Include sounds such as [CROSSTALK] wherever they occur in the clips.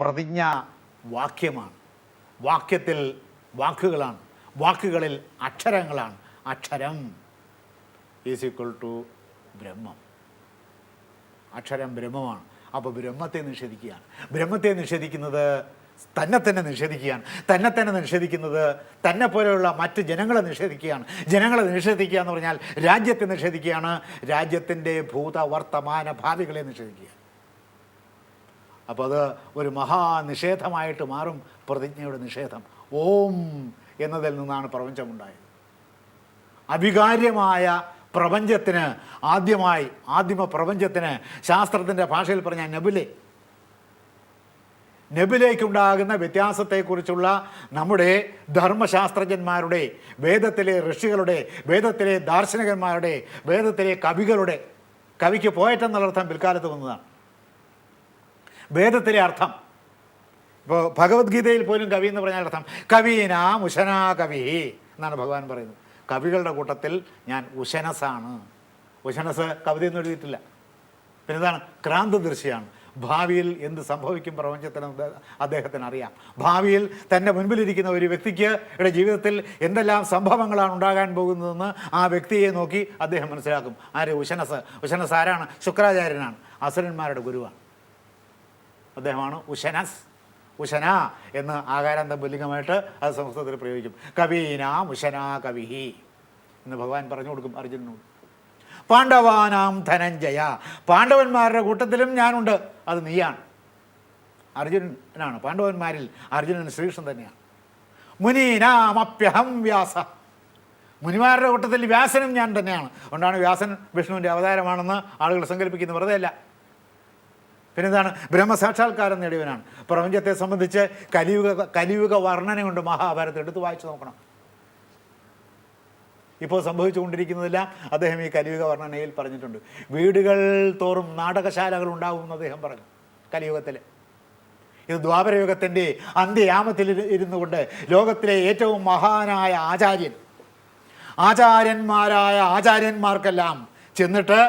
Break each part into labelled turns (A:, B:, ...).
A: പ്രതിജ്ഞ വാക്യമാണ് വാക്യത്തിൽ വാക്കുകളാണ്. വാക്കുകളിൽ അക്ഷരങ്ങളാണ്. അക്ഷരം ഈസ് ഈക്വൽ ടു ബ്രഹ്മം. അക്ഷരം ബ്രഹ്മമാണ്. അപ്പോൾ ബ്രഹ്മത്തെ നിഷേധിക്കുകയാണ്. ബ്രഹ്മത്തെ നിഷേധിക്കുന്നത് തന്നെ തന്നെ നിഷേധിക്കുകയാണ്. തന്നെ തന്നെ നിഷേധിക്കുന്നത് തന്നെ പോലെയുള്ള മറ്റ് ജനങ്ങളെ നിഷേധിക്കുകയാണ്. ജനങ്ങളെ നിഷേധിക്കുക എന്ന് പറഞ്ഞാൽ രാജ്യത്തെ നിഷേധിക്കുകയാണ്. രാജ്യത്തിന്റെ ഭൂത വർത്തമാന ഭാവികളെ നിഷേധിക്കുക അപ്പോൾ അത് ഒരു മഹാനിഷേധമായിട്ട് മാറും പ്രതിജ്ഞയുടെ നിഷേധം. ഓം എന്നതിൽ നിന്നാണ് പ്രപഞ്ചമുണ്ടായത്. അവികാര്യമായ പ്രപഞ്ചത്തിന് ആദ്യമായി ആദിമ പ്രപഞ്ചത്തിന് ശാസ്ത്രത്തിന്റെ ഭാഷയിൽ പറഞ്ഞ നബിലെ. നബിലേക്കുണ്ടാകുന്ന വ്യത്യാസത്തെക്കുറിച്ചുള്ള നമ്മുടെ ധർമ്മശാസ്ത്രജ്ഞന്മാരുടെ വേദത്തിലെ ഋഷികളുടെ വേദത്തിലെ ദാർശനികന്മാരുടെ വേദത്തിലെ കവികളുടെ കവിക്ക് പോയറ്റെന്നുള്ള അർത്ഥം പിൽക്കാലത്ത് വന്നതാണ്. വേദത്തിലെ അർത്ഥം. ഇപ്പോൾ ഭഗവത്ഗീതയിൽ പോലും കവി എന്ന് പറഞ്ഞാൽ അർത്ഥം കവീന ഉശനാ കവി എന്നാണ് ഭഗവാൻ പറയുന്നത്. കവികളുടെ കൂട്ടത്തിൽ ഞാൻ ഉശനസാണ്. ഉശനസ് കവിത എന്ന് എഴുതിയിട്ടില്ല. പിന്നെ എന്താണ് ക്രാന്തദൃശ്യാണ്. ഭാവിയിൽ എന്ത് സംഭവിക്കും പ്രപഞ്ചത്തിന് അദ്ദേഹത്തിന് അറിയാം. ഭാവിയിൽ തന്റെ മുൻപിലിരിക്കുന്ന ഒരു വ്യക്തിക്ക് ഇവിടെ ജീവിതത്തിൽ എന്തെല്ലാം സംഭവങ്ങളാണ് ഉണ്ടാകാൻ പോകുന്നതെന്ന് ആ വ്യക്തിയെ നോക്കി അദ്ദേഹം മനസ്സിലാക്കും. ആര്? ഉശനസ്. ഉശനസ് ആരാണ്? ശുക്രാചാര്യനാണ്. അസുരന്മാരുടെ ഗുരുവാണ്. അദ്ദേഹമാണ് ഉശനസ്. ഉശന എന്ന് ആകാരാന്തം പുല്ലിംഗമായിട്ട് അത് സംസ്കൃതത്തിൽ പ്രയോഗിക്കും. കവീനാ ഉശനാ കവിഹി എന്ന് ഭഗവാൻ പറഞ്ഞു കൊടുക്കും അർജുനനോട്. പാണ്ഡവാനാം ധനഞ്ജയ. പാണ്ഡവന്മാരുടെ കൂട്ടത്തിലും ഞാനുണ്ട്. അത് നീയാണ്. അർജുനനാണ്. പാണ്ഡവന്മാരിൽ അർജുനൻ ശ്രീകൃഷ്ണൻ തന്നെയാണ്. മുനീനാമപ്യഹം വ്യാസ. മുനിമാരുടെ കൂട്ടത്തിൽ വ്യാസനും ഞാൻ തന്നെയാണ്. അതുകൊണ്ടാണ് വ്യാസൻ വിഷ്ണുവിന്റെ അവതാരമാണെന്ന് ആളുകൾ സങ്കല്പിക്കുന്നത്. വെറുതെ അല്ല പിന്നെ എന്താണ് ബ്രഹ്മസാക്ഷാത്കാരം നേടിയവനാണ്. പ്രപഞ്ചത്തെ സംബന്ധിച്ച് കലിയുഗ കലിയുഗ വർണന കൊണ്ട് മഹാഭാരതം എടുത്ത് വായിച്ചു നോക്കണം. ഇപ്പോൾ സംഭവിച്ചുകൊണ്ടിരിക്കുന്നതെല്ലാം അദ്ദേഹം ഈ കലിയുഗ വർണനയിൽ പറഞ്ഞിട്ടുണ്ട്. വീടുകൾ തോറും നാടകശാലകൾ ഉണ്ടാകും എന്ന് അദ്ദേഹം പറഞ്ഞു കലിയുഗത്തിൽ ഇത് ദ്വാപരയുഗത്തിന്റെ അന്ത്യയാമത്തിൽ ഇരുന്നു കൊണ്ട് ലോകത്തിലെ ഏറ്റവും മഹാനായ ആചാര്യൻ. ആചാര്യന്മാരായ ആചാര്യന്മാർക്കെല്ലാം ചെന്നിട്ട്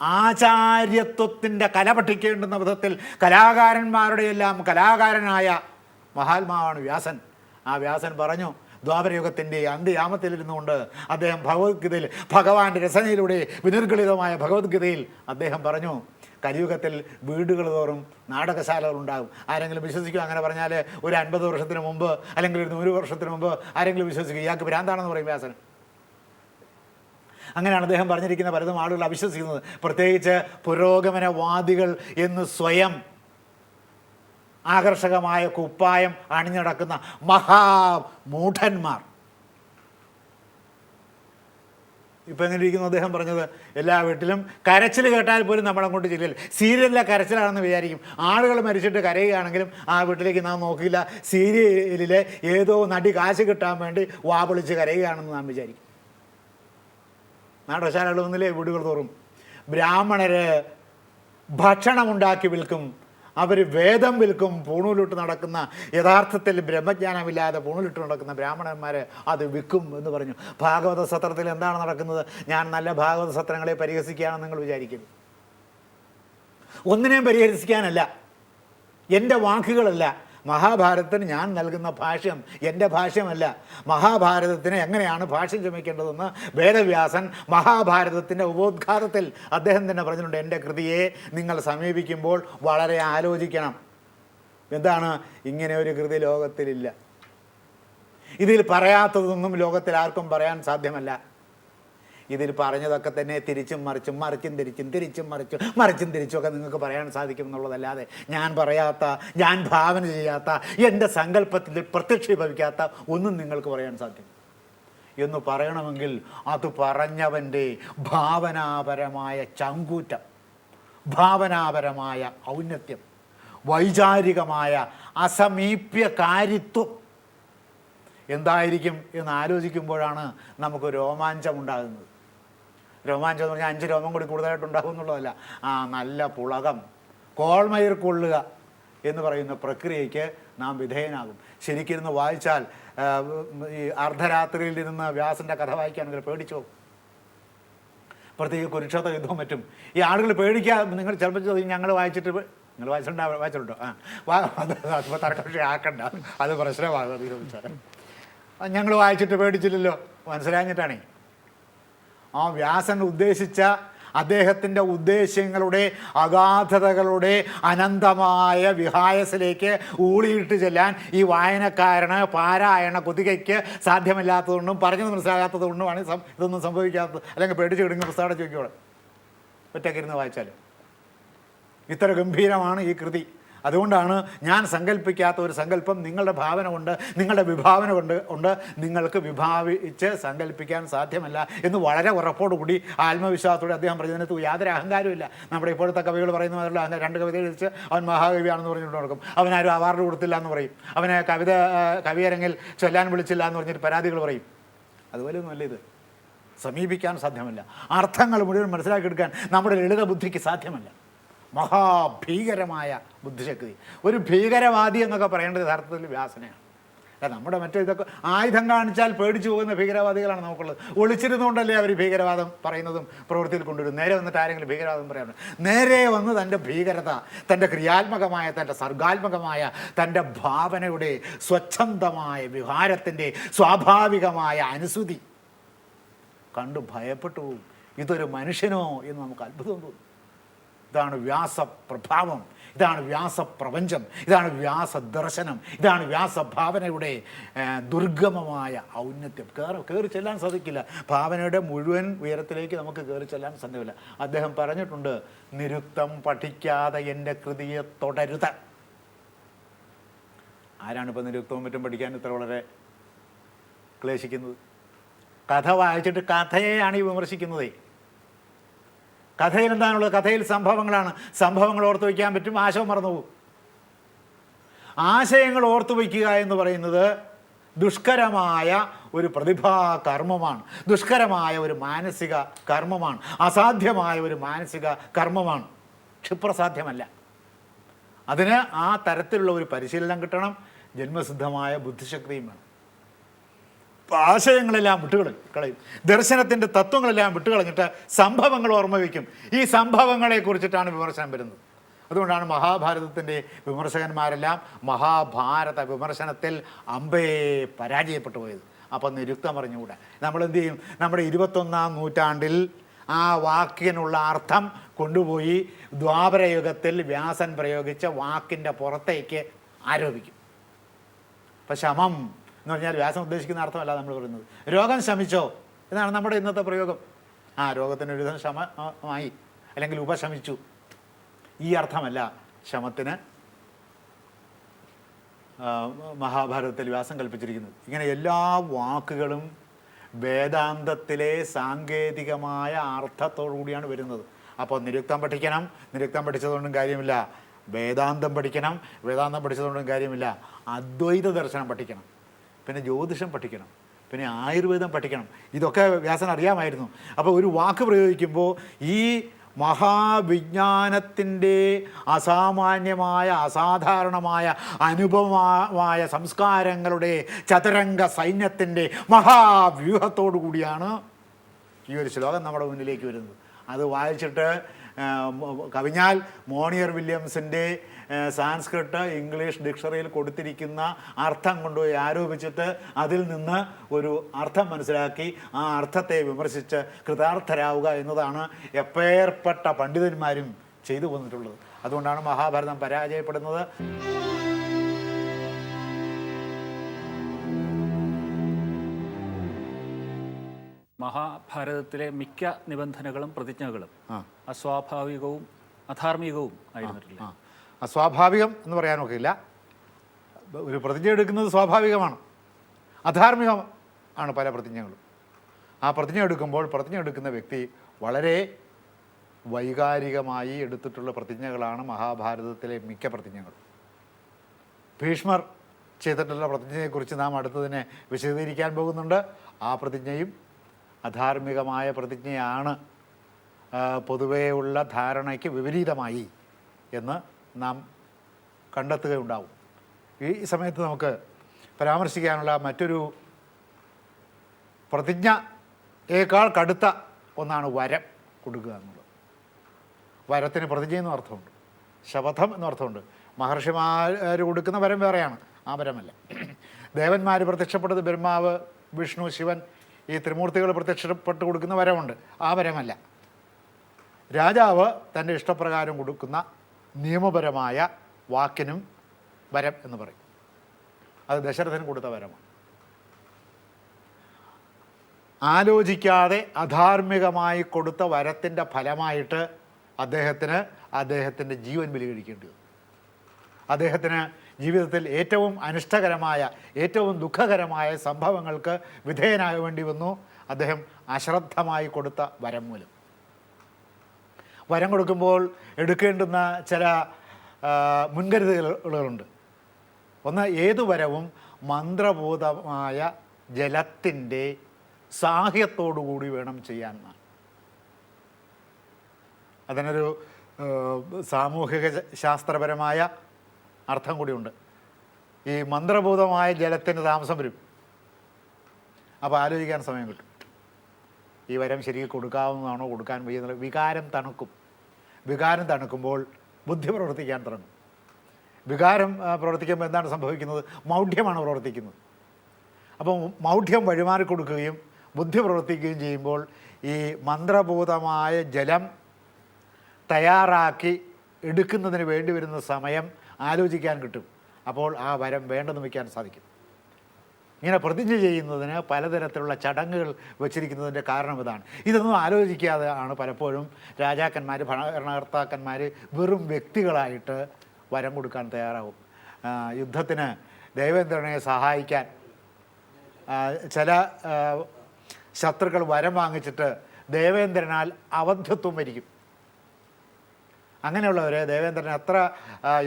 A: ആചാര്യത്വത്തിന്റെ കല പഠിക്കേണ്ടുന്ന വിധത്തിൽ കലാകാരന്മാരുടെ എല്ലാം കലാകാരനായ മഹാത്മാവാണ് വ്യാസൻ. ആ വ്യാസൻ പറഞ്ഞു ദ്വാപരയുഗത്തിന്റെ അന്ത്യയാമത്തിലിരുന്നു കൊണ്ട് അദ്ദേഹം ഭഗവത്ഗീതയിൽ ഭഗവാന്റെ രസനയിലൂടെ വിനിർഗളിതമായ ഭഗവത്ഗീതയിൽ അദ്ദേഹം പറഞ്ഞു കലിയുഗത്തിൽ വീടുകൾ തോറും നാടകശാലകൾ ഉണ്ടാകും. ആരെങ്കിലും വിശ്വസിക്കും അങ്ങനെ പറഞ്ഞാൽ ഒരു അൻപത് വർഷത്തിന് മുമ്പ് അല്ലെങ്കിൽ ഒരു നൂറ് വർഷത്തിന് മുമ്പ് ആരെങ്കിലും വിശ്വസിക്കും ഇയാൾക്ക് ഭ്രാന്താണെന്ന് പറയും വ്യാസൻ. അങ്ങനെയാണ് അദ്ദേഹം പറഞ്ഞിരിക്കുന്ന പലതും ആളുകൾ അവിശ്വസിക്കുന്നത്. പ്രത്യേകിച്ച് പുരോഗമനവാദികൾ എന്ന് സ്വയം ആകർഷകമായ കുപ്പായം അണിഞ്ഞടക്കുന്ന മഹാമൂഢന്മാർ. ഇപ്പം എങ്ങനെ ഇരിക്കുന്നു അദ്ദേഹം പറഞ്ഞത്? എല്ലാ വീട്ടിലും കരച്ചിൽ കേട്ടാൽ പോലും നമ്മളങ്ങോട്ട് ചെല്ലില്ല. സീരിയലിലെ കരച്ചിലാണെന്ന് വിചാരിക്കും. ആളുകൾ മരിച്ചിട്ട് കരയുകയാണെങ്കിലും ആ വീട്ടിലേക്ക് നാം നോക്കില്ല. സീരിയലിലെ ഏതോ നടി കാശ് കിട്ടാൻ വേണ്ടി വാപൊളിച്ച് കരയുകയാണെന്ന് നാം വിചാരിക്കും. നാടകശാലകൾ ഒന്നിലേ വീടുകൾ തോറും ബ്രാഹ്മണര് ഭക്ഷണമുണ്ടാക്കി വിൽക്കും. അവർ വേദം വിൽക്കും. പൂണൂലിട്ട് നടക്കുന്ന യഥാർത്ഥത്തിൽ ബ്രഹ്മജ്ഞാനമില്ലാതെ പൂണൂലിട്ട് നടക്കുന്ന ബ്രാഹ്മണന്മാർ അത് വിൽക്കും എന്ന് പറഞ്ഞു. ഭാഗവത സത്രത്തിൽ എന്താണ് നടക്കുന്നത്? ഞാൻ നല്ല ഭാഗവത സത്രങ്ങളെ പരിഹസിക്കുകയാണെന്ന് നിങ്ങൾ വിചാരിക്കും. ഒന്നിനെയും പരിഹസിക്കാനല്ല. എന്റെ വാക്കുകളല്ല. മഹാഭാരതത്തിന് ഞാൻ നൽകുന്ന ഭാഷ്യം എന്റെ ഭാഷ്യമല്ല. മഹാഭാരതത്തിന് എങ്ങനെയാണ് ഭാഷ്യം ചുമക്കേണ്ടതെന്ന് വേദവ്യാസൻ മഹാഭാരതത്തിന്റെ ഉപോദ്ഘാതത്തിൽ അദ്ദേഹം തന്നെ പറഞ്ഞിട്ടുണ്ട്. എന്റെ കൃതിയെ നിങ്ങൾ സമീപിക്കുമ്പോൾ വളരെ ആലോചിക്കണം. എന്താണ്? ഇങ്ങനെ ഒരു കൃതി ലോകത്തിലില്ല. ഇതിൽ പറയാത്തതൊന്നും ലോകത്തിൽ ആർക്കും പറയാൻ സാധ്യമല്ല. ഇതിൽ പറഞ്ഞതൊക്കെ തന്നെ തിരിച്ചും മറിച്ചും മറിച്ചും തിരിച്ചും തിരിച്ചും മറിച്ചും മറിച്ചും തിരിച്ചും ഒക്കെ നിങ്ങൾക്ക് പറയാൻ സാധിക്കും എന്നുള്ളതല്ലാതെ ഞാൻ പറയാത്ത ഞാൻ ഭാവന ചെയ്യാത്ത എന്റെ സങ്കല്പത്തിൽ പ്രത്യക്ഷീഭവിക്കാത്ത ഒന്നും നിങ്ങൾക്ക് പറയാൻ സാധിക്കും. എന്ന് പറയണമെങ്കിൽ അത് പറഞ്ഞവന്റെ ഭാവനാപരമായ ചങ്കൂറ്റം ഭാവനാപരമായ ഔന്നത്യം വൈചാരികമായ അസമീപ്യ കാര്യത്വം എന്തായിരിക്കും എന്ന് ആലോചിക്കുമ്പോഴാണ് നമുക്ക് രോമാഞ്ചം ഉണ്ടാകുന്നത്. രോമാഞ്ചം എന്ന് പറഞ്ഞാൽ അഞ്ച് രോമം കൂടി കൂടുതലായിട്ട് ഉണ്ടാകും എന്നുള്ളതല്ല. ആ നല്ല പുളകം. കോൾമയിർ കൊള്ളുക എന്ന് പറയുന്ന പ്രക്രിയയ്ക്ക് നാം വിധേയനാകും. ശരിക്കിരുന്ന് വായിച്ചാൽ ഈ അർദ്ധരാത്രിയിൽ ഇരുന്ന് വ്യാസന്റെ കഥ വായിക്കുകയാണെങ്കിൽ പേടിച്ചോ? പ്രത്യേകിച്ച് കുരുക്ഷേത്ര യുദ്ധവും മറ്റും. ഈ ആളുകൾ പേടിക്കുക നിങ്ങൾ ചിലപ്പോൾ ഞങ്ങൾ വായിച്ചിട്ട് നിങ്ങൾ വായിച്ചിട്ടുണ്ടോ വായിച്ചിട്ടുണ്ടോ? ആ അതിപ്പോൾ തർക്കക്ഷി ആക്കണ്ട. അത് ചോദിച്ചാൽ ഞങ്ങൾ വായിച്ചിട്ട് പേടിച്ചില്ലല്ലോ. മനസ്സിലാഞ്ഞിട്ടാണേ. ആ വ്യാസൻ ഉദ്ദേശിച്ച അദ്ദേഹത്തിന്റെ ഉദ്ദേശ്യങ്ങളുടെ അഗാധതകളുടെ അനന്തമായ വിഹായസിലേക്ക് ഊളിയിട്ട് ചെല്ലാൻ ഈ വായനക്കാരന് പാരായണ കുതികയ്ക്ക് സാധ്യമല്ലാത്തതുകൊണ്ടും പറഞ്ഞത് മനസ്സിലാകാത്തതുകൊണ്ടുമാണ് ഇതൊന്നും സംഭവിക്കാത്തത്. അല്ലെങ്കിൽ പേടിച്ച് കിടങ്ങി പുസ്തകം ചോദിക്കോളെ ഒറ്റക്കിരുന്ന് വായിച്ചാൽ ഇത്ര ഗംഭീരമാണ് ഈ കൃതി. അതുകൊണ്ടാണ് ഞാൻ സങ്കല്പിക്കാത്ത ഒരു സങ്കല്പം നിങ്ങളുടെ ഭാവന കൊണ്ട് നിങ്ങളുടെ വിഭാവന കൊണ്ട് ഉണ്ട്. നിങ്ങൾക്ക് വിഭാവിച്ച് സങ്കല്പിക്കാൻ സാധ്യമല്ല എന്ന് വളരെ ഉറപ്പോടുകൂടി ആത്മവിശ്വാസത്തോടെ അദ്ദേഹം പറഞ്ഞതിനകത്ത് യാതൊരു അഹങ്കാരമില്ല നമ്മുടെ ഇപ്പോഴത്തെ കവികൾ പറയുന്ന മാതിരിയുള്ള അങ്ങനെ രണ്ട് കവിത എഴുതിച്ച് അവൻ മഹാകവിയാണെന്ന് പറഞ്ഞുകൊണ്ട് നടക്കും. അവനാരും അവാർഡ് കൊടുത്തില്ല എന്ന് പറയും. അവനെ കവിത കവിയരങ്ങിൽ ചൊല്ലാൻ വിളിച്ചില്ല എന്ന് പറഞ്ഞിട്ട് പരാതികൾ പറയും. അതുപോലെ ഒന്നുമല്ല ഇത്. സമീപിക്കാൻ സാധ്യമല്ല. അർത്ഥങ്ങൾ മുഴുവൻ മനസ്സിലാക്കിയെടുക്കാൻ നമ്മുടെ ലളിത ബുദ്ധിക്ക് സാധ്യമല്ല. മഹാഭീകരമായ ബുദ്ധിശക്തി. ഒരു ഭീകരവാദി എന്നൊക്കെ പറയേണ്ടത് യഥാർത്ഥത്തിൽ വ്യാസനയാണ്. നമ്മുടെ മറ്റേ ഇതൊക്കെ ആയുധം കാണിച്ചാൽ പേടിച്ചു പോകുന്ന ഭീകരവാദികളാണ് നമുക്കുള്ളത്. ഒളിച്ചിരുന്നുകൊണ്ടല്ലേ അവർ ഭീകരവാദം പറയുന്നതും പ്രവൃത്തിയിൽ കൊണ്ടുവരും നേരെ വന്നിട്ട് ആരെങ്കിലും ഭീകരവാദം പറയാറുണ്ട് നേരെ വന്ന് തന്റെ ഭീകരത തന്റെ ക്രിയാത്മകമായ തന്റെ സർഗാത്മകമായ തന്റെ ഭാവനയുടെ സ്വച്ഛന്തമായ വിഹാരത്തിന്റെ സ്വാഭാവികമായ അനുസൃതി കണ്ടു ഭയപ്പെട്ടു ഇതൊരു മനുഷ്യനോ എന്ന് നമുക്ക് അത്ഭുതം തോന്നും. ഇതാണ് വ്യാസപ്രഭാവം ഇതാണ് വ്യാസപ്രപഞ്ചം ഇതാണ് വ്യാസദർശനം ഇതാണ് വ്യാസഭാവനയുടെ ദുർഗമമായ ഔന്നത്യം. കയറി കയറി ചെല്ലാൻ സാധിക്കില്ല. ഭാവനയുടെ മുഴുവൻ ഉയരത്തിലേക്ക് നമുക്ക് കയറി ചെല്ലാൻ സാധ്യമല്ല. അദ്ദേഹം പറഞ്ഞിട്ടുണ്ട് നിരുക്തം പഠിക്കാതെ എന്റെ കൃതിയെ തുടരുത്. ആരാണ് ഇപ്പോൾ നിരുക്തവും മറ്റും പഠിക്കാൻ ഇത്ര വളരെ ക്ലേശിക്കുന്നത്? കഥ വായിച്ചിട്ട് കഥയെയാണ് ഈ വിമർശിക്കുന്നതേ. കഥയിൽ എന്താണുള്ളത്? കഥയിൽ സംഭവങ്ങളാണ്. സംഭവങ്ങൾ ഓർത്തു വയ്ക്കാൻ പറ്റും. ആശയം മറന്നുപോകും. ആശയങ്ങൾ ഓർത്തു വയ്ക്കുക എന്ന് പറയുന്നത് ദുഷ്കരമായ ഒരു പ്രതിഭാ കർമ്മമാണ് ദുഷ്കരമായ ഒരു മാനസിക കർമ്മമാണ്. അസാധ്യമായ ഒരു മാനസിക കർമ്മമാണ്. ക്ഷിപ്രസാധ്യമല്ല. അതിന് ആ തരത്തിലുള്ള ഒരു പരിശീലനം കിട്ടണം. ജന്മസിദ്ധമായ ബുദ്ധിശക്തിയും വേണം. ആശയങ്ങളെല്ലാം വിട്ടുകളയും കളയും. ദർശനത്തിന്റെ തത്വങ്ങളെല്ലാം വിട്ടുകളഞ്ഞിട്ട് സംഭവങ്ങൾ ഓർമ്മ വയ്ക്കും. ഈ സംഭവങ്ങളെ കുറിച്ചിട്ടാണ് വിമർശനം വരുന്നത്. അതുകൊണ്ടാണ് മഹാഭാരതത്തിന്റെ വിമർശകന്മാരെല്ലാം മഹാഭാരത വിമർശനത്തിൽ അമ്പേ പരാജയപ്പെട്ടു പോയത്. അപ്പം നിരുക്തം പറഞ്ഞുകൂടെ നമ്മൾ എന്ത് ചെയ്യും? നമ്മുടെ ഇരുപത്തൊന്നാം നൂറ്റാണ്ടിൽ ആ വാക്കിനുള്ള അർത്ഥം കൊണ്ടുപോയി ദ്വാപരയുഗത്തിൽ വ്യാസൻ പ്രയോഗിച്ച വാക്കിന്റെ പുറത്തേക്ക് ആരോപിക്കും. അപ്പം ശമം എന്ന് പറഞ്ഞാൽ വ്യാസം ഉദ്ദേശിക്കുന്ന അർത്ഥമല്ല നമ്മൾ പറയുന്നത്. രോഗം ശമിച്ചോ എന്നാണ് നമ്മുടെ ഇന്നത്തെ പ്രയോഗം. ആ രോഗത്തിന് ഒരുവിധം ശമമായി അല്ലെങ്കിൽ ഉപശമിച്ചു. ഈ അർത്ഥമല്ല. ശമത്തിന് മഹാഭാരതത്തിൽ വ്യാസം കൽപ്പിച്ചിരിക്കുന്നത്. ഇങ്ങനെ എല്ലാ വാക്കുകളും വേദാന്തത്തിലെ സാങ്കേതികമായ അർത്ഥത്തോടു കൂടിയാണ് വരുന്നത്. അപ്പോൾ നിരുക്തം പഠിക്കണം. നിരുക്തം പഠിച്ചതുകൊണ്ടും കാര്യമില്ല. വേദാന്തം പഠിക്കണം. വേദാന്തം പഠിച്ചതുകൊണ്ടും കാര്യമില്ല. അദ്വൈത ദർശനം പഠിക്കണം. പിന്നെ ജ്യോതിഷം പഠിക്കണം. പിന്നെ ആയുർവേദം പഠിക്കണം. ഇതൊക്കെ വ്യാസൻ അറിയാമായിരുന്നു. അപ്പോൾ ഒരു വാക്ക് പ്രയോഗിക്കുമ്പോൾ ഈ മഹാവിജ്ഞാനത്തിന്റെ അസാമാന്യമായ അസാധാരണമായ അനുഭവമായ സംസ്കാരങ്ങളുടെ ചതുരംഗ സൈന്യത്തിന്റെ മഹാവ്യൂഹത്തോടു കൂടിയാണ് ഈ ഒരു ശ്ലോകം നമ്മുടെ മുന്നിലേക്ക് വരുന്നത്. അത് വായിച്ചിട്ട് കവിഞ്ഞാൽ മോണിയർ വില്യംസിന്റെ ആ, സാൻസ്ക്രിട്ട് ഇംഗ്ലീഷ് ഡിക്ഷണറിയിൽ കൊടുത്തിരിക്കുന്ന അർത്ഥം കൊണ്ടുപോയി ആരോപിച്ചിട്ട് അതിൽ നിന്ന് ഒരു അർത്ഥം മനസ്സിലാക്കി ആ അർത്ഥത്തെ വിമർശിച്ച് കൃതാർത്ഥരാവുക എന്നതാണ് എപ്പേർപ്പെട്ട പണ്ഡിതന്മാരും ചെയ്തു വന്നിട്ടുള്ളത് അതുകൊണ്ടാണ് മഹാഭാരതം പരാജയപ്പെടുന്നത്.
B: മഹാഭാരതത്തിലെ മിക്ക നിബന്ധനകളും പ്രതിജ്ഞകളും അസ്വാഭാവികവും അധാർമികവും ആയിരുന്നിട്ടില്ല.
A: അസ്വാഭാവികം എന്ന് പറയാനൊക്കില്ല. ഒരു പ്രതിജ്ഞ എടുക്കുന്നത് സ്വാഭാവികമാണ്. അധാർമികം ആണ് പല പ്രതിജ്ഞകളും. ആ പ്രതിജ്ഞ എടുക്കുമ്പോൾ പ്രതിജ്ഞ എടുക്കുന്ന വ്യക്തി വളരെ വൈകാരികമായി എടുത്തിട്ടുള്ള പ്രതിജ്ഞകളാണ് മഹാഭാരതത്തിലെ മിക്ക പ്രതിജ്ഞകളും. ഭീഷ്മർ ചെയ്തിട്ടുള്ള പ്രതിജ്ഞയെക്കുറിച്ച് നാം അടുത്തതിനെ വിശദീകരിക്കാൻ പോകുന്നുണ്ട്. ആ പ്രതിജ്ഞയും അധാർമികമായ പ്രതിജ്ഞയാണ് പൊതുവേയുള്ള ധാരണയ്ക്ക് വിപരീതമായി എന്ന് നാം കണ്ടെത്തുകയുണ്ടാവും. ഈ സമയത്ത് നമുക്ക് പരാമർശിക്കാനുള്ള മറ്റൊരു പ്രതിജ്ഞയേക്കാൾ കടുത്ത ഒന്നാണ് വരം കൊടുക്കുക എന്നുള്ളത്. വരത്തിന് പ്രതിജ്ഞ എന്നും അർത്ഥമുണ്ട്. ശപഥം എന്നർത്ഥമുണ്ട് മഹർഷിമാർ കൊടുക്കുന്ന വരം വേറെയാണ്. ആ വരമല്ല. ദേവന്മാർ പ്രത്യക്ഷപ്പെട്ടത് ബ്രഹ്മാവ് വിഷ്ണു ശിവൻ ഈ ത്രിമൂർത്തികൾ പ്രത്യക്ഷപ്പെട്ട് കൊടുക്കുന്ന വരമുണ്ട്. ആ വരമല്ല. രാജാവ് തന്റെ ഇഷ്ടപ്രകാരം കൊടുക്കുന്ന നിയമപരമായ വാക്കിനും വരം എന്ന് പറയും. അത് ദശരഥന് കൊടുത്ത വരമാണ്. ആലോചിക്കാതെ അധാർമികമായി കൊടുത്ത വരത്തിന്റെ ഫലമായിട്ട് അദ്ദേഹത്തിന് അദ്ദേഹത്തിന്റെ ജീവൻ ബലികഴിക്കേണ്ടി വന്നു. അദ്ദേഹത്തിന് ജീവിതത്തിൽ ഏറ്റവും അനിഷ്ടകരമായ ഏറ്റവും ദുഃഖകരമായ സംഭവങ്ങൾക്ക് വിധേയനാകേണ്ടി വന്നു. അദ്ദേഹം അശ്രദ്ധമായി കൊടുത്ത വരം മൂലം. വരം കൊടുക്കുമ്പോൾ എടുക്കേണ്ടുന്ന ചില മുൻകരുതലുകളുണ്ട്. ഒന്ന് ഏതു വരവും മന്ത്രഭൂതമായ ജലത്തിന്റെ സാഹ്യത്തോടുകൂടി വേണം ചെയ്യാൻ. അതിനൊരു സാമൂഹിക ശാസ്ത്രപരമായ അർത്ഥം കൂടിയുണ്ട്. ഈ മന്ത്രഭൂതമായ ജലത്തിന് താമസം വരും. അപ്പോൾ ആലോചിക്കാൻ സമയം കിട്ടും. ഈ വരം ശരിക്കും കൊടുക്കാവുന്നതാണോ കൊടുക്കാൻ വയ്യ വികാരം തണുക്കും. വികാരം തണുക്കുമ്പോൾ ബുദ്ധി പ്രവർത്തിക്കാൻ തുടങ്ങും. വികാരം പ്രവർത്തിക്കുമ്പോൾ എന്താണ് സംഭവിക്കുന്നത്? മൗഢ്യമാണ് പ്രവർത്തിക്കുന്നത്. അപ്പോൾ മൗഢ്യം വഴിമാറി കൊടുക്കുകയും ബുദ്ധി പ്രവർത്തിക്കുകയും ചെയ്യുമ്പോൾ ഈ മന്ത്രഭൂതമായ ജലം തയ്യാറാക്കി എടുക്കുന്നതിന് വേണ്ടി വരുന്ന സമയം ആലോചിക്കാൻ കിട്ടും. അപ്പോൾ ആ വരം വേണ്ടെന്ന് വയ്ക്കാൻ സാധിക്കും. ഇങ്ങനെ പ്രതിജ്ഞ ചെയ്യുന്നതിന് പലതരത്തിലുള്ള ചടങ്ങുകൾ വച്ചിരിക്കുന്നതിന്റെ കാരണം ഇതാണ്. ഇതൊന്നും ആലോചിക്കാതെ ആണ് പലപ്പോഴും രാജാക്കന്മാർ ഭരണകർത്താക്കന്മാർ വെറും വ്യക്തികളായിട്ട് വരം കൊടുക്കാൻ തയ്യാറാവും. യുദ്ധത്തിന് ദേവേന്ദ്രനെ സഹായിക്കാൻ ചില ശത്രുക്കൾ വരം വാങ്ങിച്ചിട്ട് ദേവേന്ദ്രനാൽ അവധത്വം വരിക്കും. അങ്ങനെയുള്ളവരെ ദേവേന്ദ്രൻ എത്ര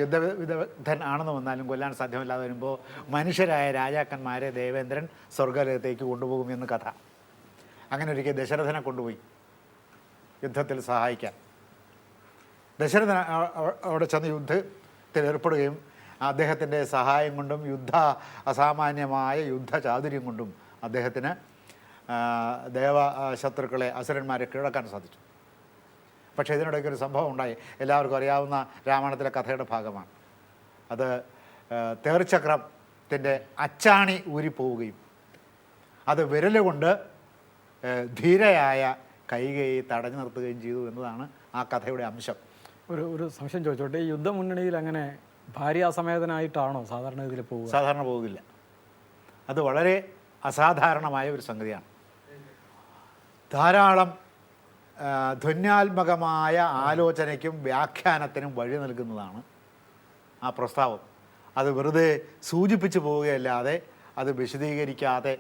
A: യുദ്ധ യുദ്ധവിദഗ്ധൻ ആണെന്ന് വന്നാലും കൊല്ലാൻ സാധ്യമല്ലാതെ വരുമ്പോൾ മനുഷ്യരായ രാജാക്കന്മാരെ ദേവേന്ദ്രൻ സ്വർഗലോകത്തേക്ക് കൊണ്ടുപോകുമെന്ന് കഥ. അങ്ങനെ ഒരിക്കൽ ദശരഥനെ കൊണ്ടുപോയി യുദ്ധത്തിൽ സഹായിക്കാൻ. ദശരഥൻ അവിടെ ചെന്ന് യുദ്ധത്തിൽ ഏർപ്പെടുകയും അദ്ദേഹത്തിന്റെ സഹായം കൊണ്ടും യുദ്ധ അസാമാന്യമായ യുദ്ധ ചാതുര്യം കൊണ്ടും അദ്ദേഹത്തിന് ദേവ ശത്രുക്കളെ അസുരന്മാരെ കീഴടക്കാൻ സാധിച്ചു. പക്ഷേ ഇതിനിടയ്ക്ക് ഒരു സംഭവം ഉണ്ടായി. എല്ലാവർക്കും അറിയാവുന്ന രാമായണത്തിലെ കഥയുടെ ഭാഗമാണ്. അത് തേർച്ചക്രത്തിന്റെ അച്ചാണി ഊരിപ്പോവുകയും അത് വിരലുകൊണ്ട് ധീരയായ കൈകയെ തടഞ്ഞു നിർത്തുകയും ചെയ്തു എന്നതാണ് ആ കഥയുടെ അംശം.
C: ഒരു ഒരു സംശയം ചോദിച്ചോട്ടെ ഈ യുദ്ധമുന്നണിയിൽ അങ്ങനെ ഭാര്യാസമേതനായിട്ടാണോ സാധാരണ ഇതിൽ പോകുക
A: സാധാരണ പോകില്ല അത് വളരെ അസാധാരണമായ ഒരു സംഗതിയാണ്. ധാരാളം ആ, ധ്വന്യാത്മകമായ ആലോചനയ്ക്കും വ്യാഖ്യാനത്തിനും വഴി നൽകുന്നതാണ് ആ പ്രസ്താവം. അത് വെറുതെ സൂചിപ്പിച്ചു പോവുകയല്ലാതെ അത് വിശദീകരിക്കാതെ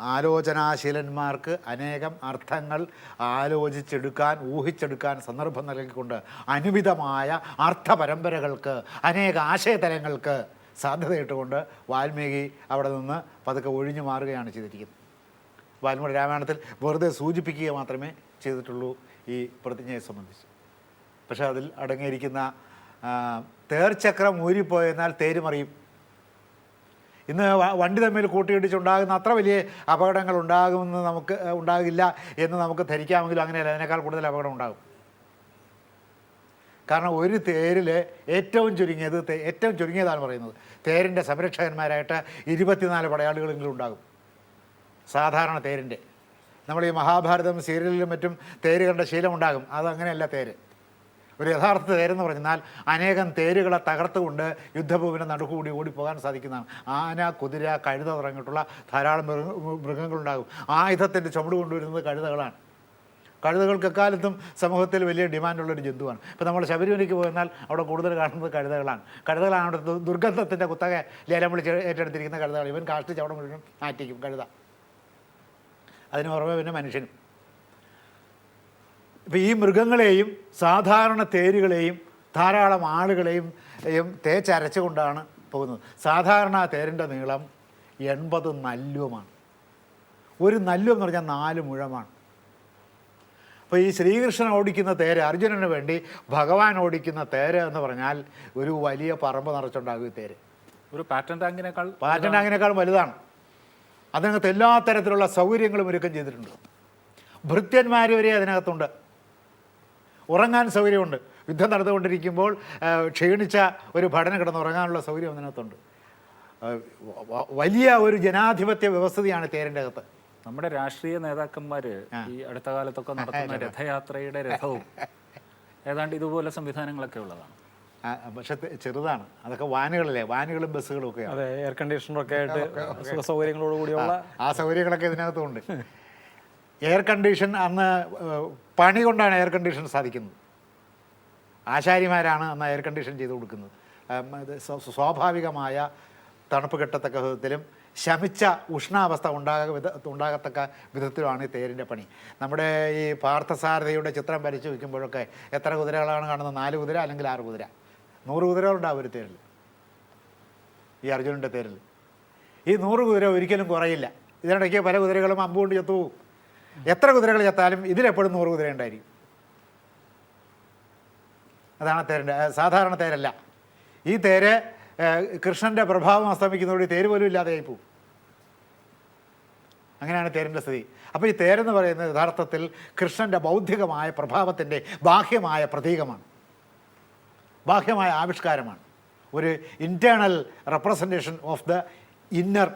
A: ആലോചനാശീലന്മാർക്ക് അനേകം അർത്ഥങ്ങൾ ആലോചിച്ചെടുക്കാൻ ഊഹിച്ചെടുക്കാൻ സന്ദർഭം നൽകിക്കൊണ്ട് അനുവിധമായ അർത്ഥപരമ്പരകൾക്ക് അനേക ആശയതലങ്ങൾക്ക് സാധ്യതയിട്ടുകൊണ്ട് വാൽമീകി അവിടെ നിന്ന് പതുക്കെ ഒഴിഞ്ഞു മാറുകയാണ് ചെയ്തിരിക്കുന്നത്. വാൽമീകി രാമായണത്തിൽ വെറുതെ സൂചിപ്പിക്കുക മാത്രമേ ചെയ്തിട്ടുള്ളൂ ഈ പ്രതിജ്ഞയെ സംബന്ധിച്ച്. പക്ഷേ അതിൽ അടങ്ങിയിരിക്കുന്ന തേർച്ചക്രം ഊരിപ്പോയെന്നാൽ തേരുമറിയും. ഇന്ന് വണ്ടി തമ്മിൽ കൂട്ടിയിടിച്ചുണ്ടാകുന്ന അത്ര വലിയ അപകടങ്ങൾ ഉണ്ടാകുമെന്ന് നമുക്ക് ഉണ്ടാകില്ല എന്ന് നമുക്ക് ധരിക്കാമെങ്കിലും അങ്ങനെയല്ല അതിനേക്കാൾ കൂടുതൽ അപകടം ഉണ്ടാകും. കാരണം ഒരു തേരിൽ ഏറ്റവും ചുരുങ്ങിയത് ഏറ്റവും ചുരുങ്ങിയതാണ് പറയുന്നത്. തേരിന്റെ സംരക്ഷകന്മാരായിട്ട് ഇരുപത്തിനാല് പടയാളികളെങ്കിലും ഉണ്ടാകും. സാധാരണ തേരിന്റെ. നമ്മൾ ഈ മഹാഭാരതം സീരിയലിലും മറ്റും തേര് കണ്ട ശീലമുണ്ടാകും. അതങ്ങനെയല്ല തേര്. ഒരു യഥാർത്ഥ തേരെന്ന് പറഞ്ഞാൽ അനേകം തേരുകളെ തകർത്തുകൊണ്ട് യുദ്ധഭൂമിനെ നടുക്കുകൂടി ഓടിപ്പോകാൻ സാധിക്കുന്നതാണ്. ആന കുതിര കഴുത തുടങ്ങിയിട്ടുള്ള ധാരാളം മൃഗ മൃഗങ്ങളുണ്ടാകും. ആയുധത്തിന്റെ ചുമട് കൊണ്ടുവരുന്നത് കഴുതകളാണ്. കഴുതകൾക്ക് എക്കാലത്തും സമൂഹത്തിൽ വലിയ ഡിമാൻഡുള്ളൊരു ജന്തുവാണ്. ഇപ്പോൾ നമ്മൾ ശബരിമലയ്ക്ക് പോയെന്നാൽ അവിടെ കൂടുതൽ കാണുന്നത് കഴുതകളാണ്. കഴുതകളാണ് അവിടെ ദുർഗന്ധത്തിന്റെ കുത്തക ലേലം വിളിച്ച് ഏറ്റെടുത്തിരിക്കുന്ന കഴുതകൾ. ഇവൻ കാഷ്ടിച്ച് അവിടെ മുഴുവൻ മാറ്റിക്കും കഴുത. അതിന് പുറമെ പിന്നെ മനുഷ്യനും. ഇപ്പം ഈ മൃഗങ്ങളെയും സാധാരണ തേരുകളെയും ധാരാളം ആളുകളെയും തേച്ചരച്ചുകൊണ്ടാണ് പോകുന്നത്. സാധാരണ തേരിന്റെ നീളം എൺപത് നല്ലുമാണ്. ഒരു നല്ലു എന്ന് പറഞ്ഞാൽ നാല് മുഴമാണ്. അപ്പോൾ ഈ ശ്രീകൃഷ്ണൻ ഓടിക്കുന്ന തേര് അർജുനന് വേണ്ടി ഭഗവാൻ ഓടിക്കുന്ന തേര് എന്ന് പറഞ്ഞാൽ ഒരു വലിയ പറമ്പ് നിറച്ചുണ്ടാകും ഈ തേര്.
B: ഒരു പാറ്റൻ ടാങ്കിനേക്കാൾ
A: പാറ്റൻ ടാങ്കിനേക്കാൾ വലുതാണ്. അതിനകത്ത് എല്ലാ തരത്തിലുള്ള സൗകര്യങ്ങളും ഒരുക്കം ചെയ്തിട്ടുണ്ട്. ഭൃത്യന്മാർ വരെ അതിനകത്തുണ്ട്. ഉറങ്ങാൻ സൗകര്യമുണ്ട്. യുദ്ധം നടന്നുകൊണ്ടിരിക്കുമ്പോൾ ക്ഷീണിച്ച ഒരു ഭടന കിടന്ന് ഉറങ്ങാനുള്ള സൗകര്യം അതിനകത്തുണ്ട്. വലിയ ഒരു ജനാധിപത്യ വ്യവസ്ഥയാണ് തേരിന്റെ അകത്ത്.
B: നമ്മുടെ രാഷ്ട്രീയ നേതാക്കന്മാര് ഈ അടുത്ത കാലത്തൊക്കെ നടത്തുന്ന [LAUGHS] രഥയാത്രയുടെ രഥവും ഏതാണ്ട് ഇതുപോലെ സംവിധാനങ്ങളൊക്കെ ഉള്ളതാണ്.
A: പക്ഷെ ചെറുതാണ്. അതൊക്കെ വാനുകളല്ലേ വാനുകളും ബസ്സുകളും ഒക്കെ
C: അതെ എയർ കണ്ടീഷണറൊക്കെ ആയിട്ട് സുഖ സൗകര്യങ്ങളോട് കൂടിയുള്ള
A: ആ സൗകര്യങ്ങളൊക്കെ ഇതിനകത്തുണ്ട്. എയർ കണ്ടീഷൻ അന്ന് പണി കൊണ്ടാണ് എയർ കണ്ടീഷൻ സാധിക്കുന്നത്. ആശാരിമാരാണ് അന്ന് എയർ കണ്ടീഷൻ ചെയ്ത് കൊടുക്കുന്നത്. സ്വാഭാവികമായ തണുപ്പ് കെട്ടത്തക്ക വിധത്തിലും ശമിച്ച ഉഷ്ണാവസ്ഥ ഉണ്ടാക വിധ ഉണ്ടാകത്തക്ക വിധത്തിലുമാണ് ഈ തേരിന്റെ പണി. നമ്മുടെ ഈ പാർത്ഥസാരഥിയുടെ ചിത്രം വരച്ച് വയ്ക്കുമ്പോഴൊക്കെ എത്ര കുതിരകളാണ് കാണുന്നത്? നാല് കുതിര അല്ലെങ്കിൽ ആറ് കുതിര? നൂറ് കുതിരകളുണ്ടാവും ഒരു തേരിൽ. ഈ അർജുനന്റെ തേരിൽ. ഈ നൂറ് കുതിര ഒരിക്കലും കുറയില്ല. ഇതിനിടയ്ക്ക് പല കുതിരകളും അമ്പുകൊണ്ട് ചത്തുപോകും എത്ര കുതിരകൾ ചത്താലും ഇതിലെപ്പോഴും നൂറ് കുതിര ഉണ്ടായിരിക്കും. അതാണ് തേരിന്റെ സാധാരണ തേരല്ല. ഈ തേര് കൃഷ്ണന്റെ പ്രഭാവം അസ്തമിക്കുന്നതോടെ തേര് പോലും ഇല്ലാതെയായി പോകും. അങ്ങനെയാണ് തേരിന്റെ സ്ഥിതി. അപ്പോൾ ഈ തേരെന്ന് പറയുന്നത് യഥാർത്ഥത്തിൽ കൃഷ്ണന്റെ ബൗദ്ധികമായ പ്രഭാവത്തിന്റെ ബാഹ്യമായ പ്രതീകമാണ്. ബാഹ്യമായ ആവിഷ്കാരമാണ്. ഒരു internal representation of the inner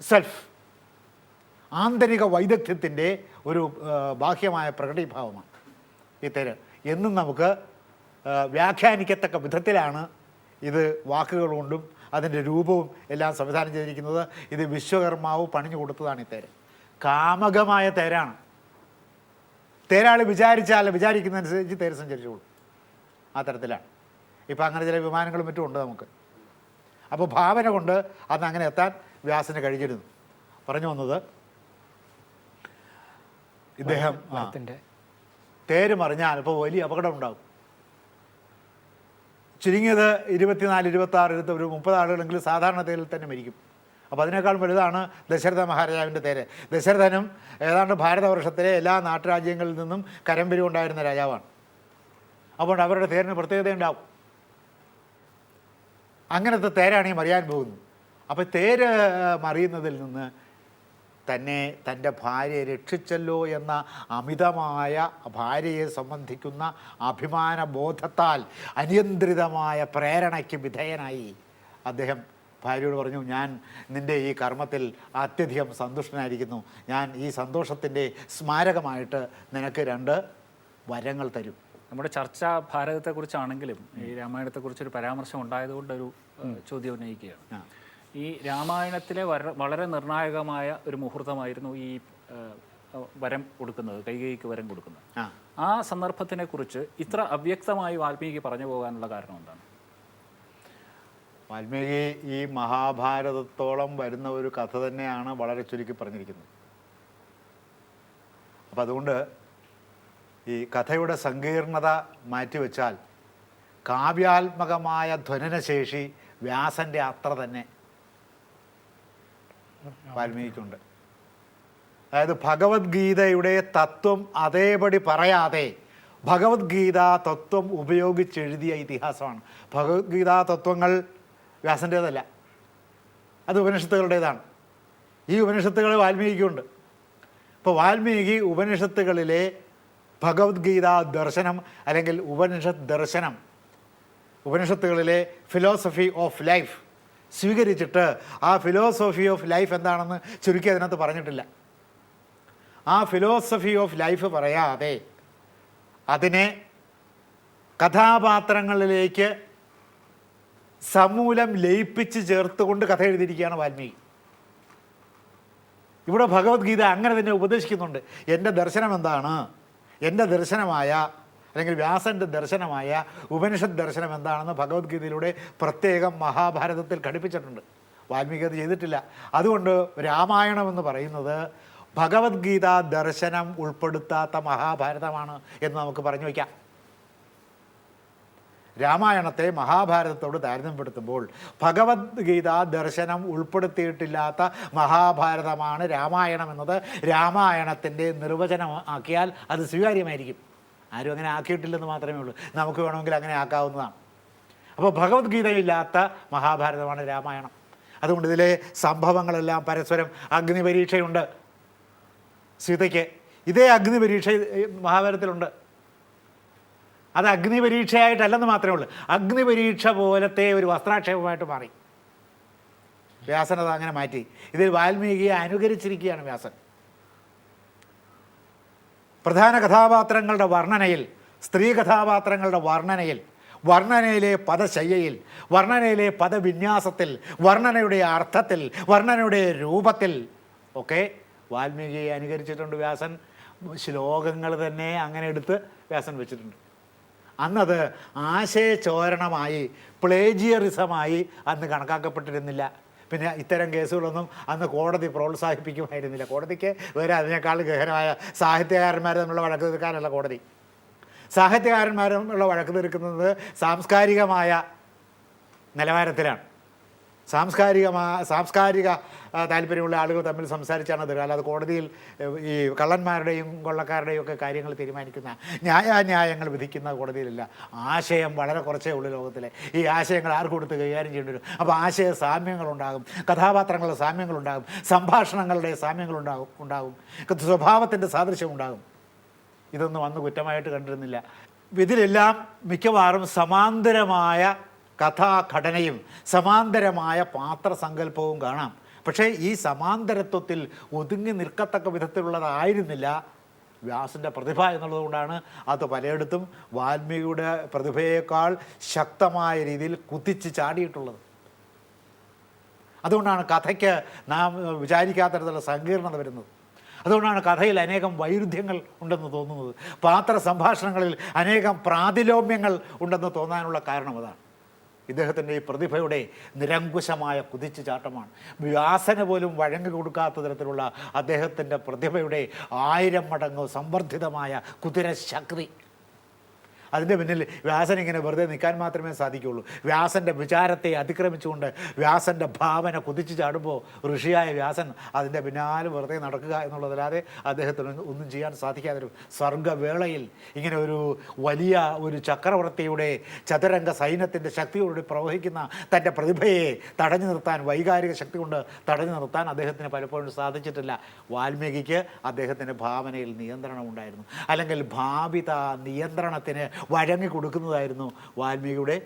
A: self ആന്തരിക വൈദഗ്ധ്യത്തിന്റെ ഒരു ബാഹ്യമായ പ്രകടീഭാവമാണ്. ഈ തേര്. എന്നും നമുക്ക് വ്യാഖ്യാനിക്കത്തക്ക വിധത്തിലാണ് ഇത് വാക്കുകൾ കൊണ്ടും അതിന്റെ രൂപവും എല്ലാം സംവിധാനം ചെയ്തിരിക്കുന്നത്. ഇത് വിശ്വകർമാവ് പണിഞ്ഞു കൊടുത്തതാണ് ഈ തേര്. കാമകമായ തേരാണ്. തേരാളി വിചാരിച്ചാൽ വിചാരിക്കുന്നതനുസരിച്ച് തേര് സഞ്ചരിച്ചോളൂ ആ തരത്തിലാണ്. ഇപ്പം അങ്ങനെ ചില വിമാനങ്ങളും മറ്റും ഉണ്ട് നമുക്ക്. അപ്പോൾ ഭാവന കൊണ്ട് അന്ന് അങ്ങനെ എത്താൻ വ്യാസന് കഴിഞ്ഞിരുന്നു. പറഞ്ഞു വന്നത് ഇദ്ദേഹം തേര് മറിഞ്ഞാൽ ഇപ്പോൾ വലിയ അപകടം ഉണ്ടാകും ചുരുങ്ങിയത് ഇരുപത്തിനാല് ഇരുപത്തി ആറ് ഇരുപത്തി ഒരു മുപ്പത് ആളുകളെങ്കിലും സാധാരണ തേരിൽ തന്നെ മരിക്കും. അപ്പോൾ അതിനേക്കാൾ വലുതാണ് ദശരഥ മഹാരാജാവിന്റെ തേര്. ദശരഥനും ഏതാണ്ട് ഭാരതവർഷത്തിലെ എല്ലാ നാട്ടുരാജ്യങ്ങളിൽ നിന്നും കരമ്പരി ഉണ്ടായിരുന്ന രാജാവാണ്. അപ്പോൾ അവരുടെ തേരിന് പ്രത്യേകത ഉണ്ടാവും. അങ്ങനത്തെ തേരാണ് ഈ മറിയാൻ പോകുന്നത്. അപ്പോൾ തേര് മറിയുന്നതിൽ നിന്ന് തന്നെ തന്റെ ഭാര്യയെ രക്ഷിച്ചല്ലോ എന്ന അമിതമായ ഭാര്യയെ സംബന്ധിക്കുന്ന അഭിമാന ബോധത്താൽ അനിയന്ത്രിതമായ പ്രേരണയ്ക്ക് വിധേയനായി അദ്ദേഹം ഭാര്യയോട് പറഞ്ഞു ഞാൻ നിന്റെ ഈ കർമ്മത്തിൽ അത്യധികം സന്തുഷ്ടനായിരിക്കുന്നു. ഞാൻ ഈ സന്തോഷത്തിന്റെ സ്മാരകമായിട്ട് നിനക്ക് രണ്ട് വരങ്ങൾ തരും.
B: നമ്മുടെ ചർച്ച ഭാരതത്തെക്കുറിച്ചാണെങ്കിലും ഈ രാമായണത്തെക്കുറിച്ചൊരു പരാമർശം ഉണ്ടായതുകൊണ്ട് ഒരു ചോദ്യം ഉന്നയിക്കുകയാണ്. ഈ രാമായണത്തിലെ വര- വളരെ നിർണായകമായ ഒരു മുഹൂർത്തമായിരുന്നു ഈ വരം കൊടുക്കുന്നത് കൈകൈക്ക് വരം കൊടുക്കുന്നത്.
A: ആ.
B: ആ സന്ദർഭത്തിനെ കുറിച്ച് ഇത്ര അവ്യക്തമായി വാൽമീകി പറഞ്ഞു പോകാനുള്ള കാരണം എന്താണ്?
A: വാൽമീകി ഈ മഹാഭാരതത്തോളം വരുന്ന ഒരു കഥ തന്നെയാണ് വളരെ ചുരുക്കി പറഞ്ഞിരിക്കുന്നത്. അപ്പം അതുകൊണ്ട് ഈ കഥയുടെ സങ്കീർണത മാറ്റിവെച്ചാൽ കാവ്യാത്മകമായ ധ്വനനശേഷി വ്യാസന്റെ അത്ര തന്നെ വാൽമീകിക്കുണ്ട്. അതായത് ഭഗവത്ഗീതയുടെ തത്വം അതേപടി പറയാതെ ഭഗവത്ഗീത തത്വം ഉപയോഗിച്ചെഴുതിയ ഇതിഹാസമാണ്. ഭഗവത്ഗീതാ തത്വങ്ങൾ വ്യാസന്റേതല്ല അത് ഉപനിഷത്തുകളുടേതാണ്. ഈ ഉപനിഷത്തുകൾ വാൽമീകിക്കുണ്ട്. ഇപ്പോൾ വാൽമീകി ഉപനിഷത്തുകളിലെ ഭഗവത്ഗീത ദർശനം അല്ലെങ്കിൽ ഉപനിഷത്ത് ദർശനം ഉപനിഷത്തുകളിലെ ഫിലോസഫി ഓഫ് ലൈഫ് സ്വീകരിച്ചിട്ട് ആ ഫിലോസഫി ഓഫ് ലൈഫ് എന്താണെന്ന് ചുരുക്കി അതിനകത്ത് പറഞ്ഞിട്ടില്ല. ആ ഫിലോസഫി ഓഫ് ലൈഫ് പറയാതെ അതിനെ കഥാപാത്രങ്ങളിലേക്ക് സമൂലം ലയിപ്പിച്ച് ചേർത്തുകൊണ്ട് കഥ എഴുതിയിരിക്കുകയാണ് വാൽമീകി. ഇവിടെ ഭഗവത്ഗീത അങ്ങനെ തന്നെ ഉപദേശിക്കുന്നുണ്ട്. എന്റെ ദർശനം എന്താണ്? എന്റെ ദർശനമായ അല്ലെങ്കിൽ വ്യാസന്റെ ദർശനമായ ഉപനിഷത്ത് ദർശനം എന്താണെന്ന് ഭഗവത്ഗീതയിലൂടെ പ്രത്യേകം മഹാഭാരതത്തിൽ ഘടിപ്പിച്ചിട്ടുണ്ട്. വാൽമീകി അത് ചെയ്തിട്ടില്ല. അതുകൊണ്ട് രാമായണം എന്ന് പറയുന്നത് ഭഗവത്ഗീത ദർശനം ഉൾപ്പെടുത്താത്ത മഹാഭാരതമാണ് എന്ന് നമുക്ക് പറഞ്ഞു വയ്ക്കാം. രാമായണത്തെ മഹാഭാരതത്തോട് താരതമ്യപ്പെടുത്തുമ്പോൾ ഭഗവത്ഗീത ദർശനം ഉൾപ്പെടുത്തിയിട്ടില്ലാത്ത മഹാഭാരതമാണ് രാമായണം എന്നത്. രാമായണത്തിന്റെ നിർവചനമാക്കിയാൽ അത് സ്വീകാര്യമായിരിക്കും. ആരും അങ്ങനെ ആക്കിയിട്ടില്ലെന്ന് മാത്രമേ ഉള്ളൂ. നമുക്ക് വേണമെങ്കിൽ അങ്ങനെ ആക്കാവുന്നതാണ്. അപ്പോൾ ഭഗവത്ഗീതയില്ലാത്ത മഹാഭാരതമാണ് രാമായണം. അതുകൊണ്ട് ഇതിലെ സംഭവങ്ങളെല്ലാം പരസ്പരം അഗ്നിപരീക്ഷയുണ്ട്. സീതയ്ക്ക് ഇതേ അഗ്നിപരീക്ഷ മഹാഭാരതത്തിലുണ്ട്. അത് അഗ്നി പരീക്ഷയായിട്ടല്ലെന്ന് മാത്രമേ ഉള്ളൂ. അഗ്നി പരീക്ഷ പോലത്തെ ഒരു വസ്ത്രാക്ഷേപമായിട്ട് മാറി. വ്യാസൻ അത് അങ്ങനെ മാറ്റി. ഇതിൽ വാൽമീകിയെ അനുകരിച്ചിരിക്കുകയാണ് വ്യാസൻ. പ്രധാന കഥാപാത്രങ്ങളുടെ വർണനയിൽ സ്ത്രീ കഥാപാത്രങ്ങളുടെ വർണനയിൽ വർണനയിലെ പദശയ്യയിൽ വർണനയിലെ പദവിന്യാസത്തിൽ വർണനയുടെ അർത്ഥത്തിൽ വർണനയുടെ രൂപത്തിൽ ഒക്കെ വാൽമീകിയെ അനുകരിച്ചിട്ടുണ്ട് വ്യാസൻ. ശ്ലോകങ്ങൾ തന്നെ അങ്ങനെ എടുത്ത് വ്യാസൻ വെച്ചിട്ടുണ്ട്. അന്നത് ആശയചോരണമായി പ്ലേജിയറിസമായി അന്ന് കണക്കാക്കപ്പെട്ടിരുന്നില്ല. പിന്നെ ഇത്തരം കേസുകളൊന്നും അന്ന് കോടതി പ്രോത്സാഹിപ്പിക്കുമായിരുന്നില്ല. കോടതിക്ക് വേറെ അതിനേക്കാൾ ഗഹനമായ സാഹിത്യകാരന്മാർ തമ്മിലുള്ള വഴക്ക് തീർക്കാനല്ല കോടതി. സാഹിത്യകാരന്മാർ തമ്മിലുള്ള വഴക്ക് തീർക്കുന്നത് സാംസ്കാരികമായ നിലവാരത്തിലാണ്. സാംസ്കാരികമായ സാംസ്കാരിക താല്പര്യമുള്ള ആളുകൾ തമ്മിൽ സംസാരിച്ചാണ് അത്. അല്ലാതെ കോടതിയിൽ ഈ കള്ളന്മാരുടെയും കൊള്ളക്കാരുടെയും ഒക്കെ കാര്യങ്ങൾ തീരുമാനിക്കുന്ന ന്യായാന്യായങ്ങൾ വിധിക്കുന്ന കോടതിയിലില്ല. ആശയം വളരെ കുറച്ചേ ഉള്ളൂ ലോകത്തിലെ. ഈ ആശയങ്ങൾ ആർക്ക് കൊടുത്ത് കൈകാര്യം ചെയ്യേണ്ടി വരും? അപ്പോൾ ആശയ സാമ്യങ്ങളുണ്ടാകും കഥാപാത്രങ്ങളുടെ സാമ്യങ്ങളുണ്ടാകും സംഭാഷണങ്ങളുടെ സാമ്യങ്ങളുണ്ടാകും ഉണ്ടാകും സ്വഭാവത്തിന്റെ സാദൃശ്യം ഉണ്ടാകും. ഇതൊന്നും അന്ന് കുറ്റമായിട്ട് കണ്ടിരുന്നില്ല. ഇതിലെല്ലാം മിക്കവാറും സമാന്തരമായ കഥാഘടനയും സമാന്തരമായ പാത്രസങ്കല്പവും കാണാം. പക്ഷേ ഈ സമാന്തരത്വത്തിൽ ഒതുങ്ങി നിൽക്കത്തക്ക വിധത്തിലുള്ളതായിരുന്നില്ല വ്യാസന്റെ പ്രതിഭ എന്നുള്ളതുകൊണ്ടാണ് അത് പലയിടത്തും വാൽമീകിയുടെ പ്രതിഭയേക്കാൾ ശക്തമായ രീതിയിൽ കുതിച്ച് ചാടിയിട്ടുള്ളത്. അതുകൊണ്ടാണ് കഥയ്ക്ക് നാം വിചാരിക്കാത്ത തരത്തിലുള്ള സങ്കീർണത വരുന്നത്. അതുകൊണ്ടാണ് കഥയിൽ അനേകം വൈരുദ്ധ്യങ്ങൾ ഉണ്ടെന്ന് തോന്നുന്നത്. പാത്ര സംഭാഷണങ്ങളിൽ അനേകം പ്രാതിലോമ്യങ്ങൾ ഉണ്ടെന്ന് തോന്നാനുള്ള കാരണം അതാണ്. ഇദ്ദേഹത്തിന്റെ ഈ പ്രതിഭയുടെ നിരങ്കുശമായ കുതിച്ചു ചാട്ടമാണ്. വ്യാസന പോലും വഴങ്ങി കൊടുക്കാത്ത തരത്തിലുള്ള അദ്ദേഹത്തിന്റെ പ്രതിഭയുടെ ആയിരം മടങ്ങ് സംവർദ്ധിതമായ കുതിരശക്തി അതിന്റെ പിന്നിൽ വ്യാസൻ ഇങ്ങനെ വെറുതെ നിൽക്കാൻ മാത്രമേ സാധിക്കുകയുള്ളൂ. വ്യാസന്റെ വിചാരത്തെ അതിക്രമിച്ചുകൊണ്ട് വ്യാസന്റെ ഭാവന കുതിച്ചു ചാടുമ്പോൾ ഋഷിയായ വ്യാസൻ അതിന്റെ പിന്നാലെ വെറുതെ നടക്കുക എന്നുള്ളതല്ലാതെ അദ്ദേഹത്തിന് ഒന്നും ചെയ്യാൻ സാധിക്കാതെ ഒരു സർഗവേളയിൽ ഇങ്ങനെ ഒരു വലിയ ഒരു ചക്രവർത്തിയുടെ ചതുരംഗ സൈന്യത്തിന്റെ ശക്തിയോടെ പ്രവഹിക്കുന്ന തന്റെ പ്രതിഭയെ തടഞ്ഞു നിർത്താൻ വൈകാരിക ശക്തി കൊണ്ട് തടഞ്ഞു നിർത്താൻ അദ്ദേഹത്തിന് പലപ്പോഴും സാധിച്ചിട്ടില്ല. വാൽമീകിക്ക് അദ്ദേഹത്തിന്റെ ഭാവനയിൽ നിയന്ത്രണം ഉണ്ടായിരുന്നു അല്ലെങ്കിൽ ഭാവിത നിയന്ത്രണത്തിന് വഴങ്ങി കൊടുക്കുന്നതായിരുന്നു വാൽമീകിയുടെ